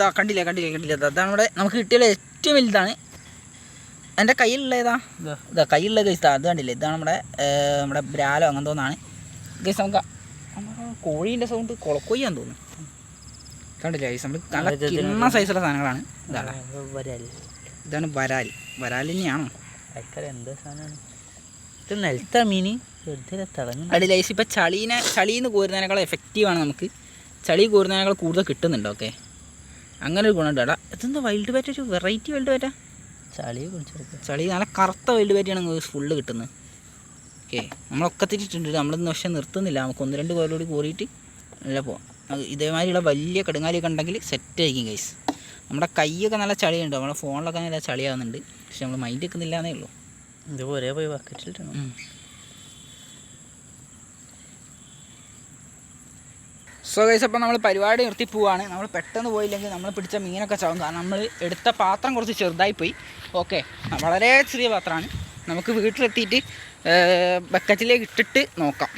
ദാ കണ്ടില്ല കണ്ടില്ല കണ്ടില്ല അതാണ് നമ്മുടെ നമുക്ക് കിട്ടിയ ഏറ്റവും വലുതാണ്. എന്റെ കയ്യിലുള്ള ഏതാ? ഇതാ. ഇതാ കയ്യിലുള്ള ഗൈസ് അത് കണ്ടില്ല? ഇതാണ് നമ്മുടെ നമ്മുടെ ബ്രാലോ അങ്ങനെ തോന്നാണ് ഗൈസ് നമുക്ക് കോഴീന്റെ സൗണ്ട് കൊളക്കൊയ്യാന്ന് തോന്നുന്നു. കണ്ടില്ല ഗൈസ് നമ്മൾ നല്ല ചിന്ന കിണ്ണ സൈസുള്ള സാധനങ്ങളാണ്. ഇതാണ് ഇതാണ് വരാൽ. വരാൽ തന്നെയാണോ. എന്താ സാധനമാണ്? ഇത് നിലത്താ അടി ലൈസ് ഇപ്പം ചളീനെ ചളിയിൽ നിന്ന് കോരുന്നതിനേക്കാൾ എഫക്റ്റീവാണ് നമുക്ക്. ചളി കോരുന്നതിനേക്കാൾ കൂടുതൽ കിട്ടുന്നുണ്ട് ഓക്കെ അങ്ങനെ ഒരു ഗുണമുണ്ട്. എടാ ഇതെന്താ വൈൽഡ് ബാറ്റ് ഒരു വെറൈറ്റി വൈൽഡ് ബാറ്റാ ചളിയെ കുടിച്ചെടുക്കുക ചളി നല്ല കറുത്ത വൈൽഡ് ബാറ്റിയാണ് ഫുള്ള് കിട്ടുന്നത്. ഓക്കെ നമ്മളൊക്കെ തിരിച്ചിട്ടുണ്ട് നമ്മളിന്ന് പക്ഷേ നിർത്തുന്നില്ല. നമുക്ക് ഒന്ന് രണ്ട് കോലോടി കോറിയിട്ട് നല്ല പോവാം. അത് ഇതേമാതിരിയുള്ള വലിയ കടുങ്ങാലിയൊക്കെ ഉണ്ടെങ്കിൽ സെറ്റ് ആയിരിക്കും കൈസ് നമ്മുടെ കൈയൊക്കെ നല്ല ചളിയുണ്ട്. നമ്മുടെ ഫോണിലൊക്കെ നല്ല ചളിയാവുന്നുണ്ട്. പക്ഷെ നമ്മൾ മൈൻഡ് വെക്കുന്നില്ല എന്നേ ഉള്ളൂ ഇത് ഒരേ പോയി ബക്കറ്റിലിട്ടാണ് സോ ഗൈസ് അപ്പോൾ നമ്മൾ പരിപാടി നിർത്തി പോവാണ്. നമ്മൾ പെട്ടെന്ന് പോയില്ലെങ്കിൽ നമ്മൾ പിടിച്ച മീനൊക്കെ ചാവും. കാരണം നമ്മൾ എടുത്ത പാത്രം കുറച്ച് ചെറുതായി പോയി. ഓക്കെ വളരെ ചെറിയ പാത്രമാണ്. നമുക്ക് വീട്ടിലെത്തിയിട്ട് ബക്കറ്റിലേക്ക് ഇട്ടിട്ട് നോക്കാം.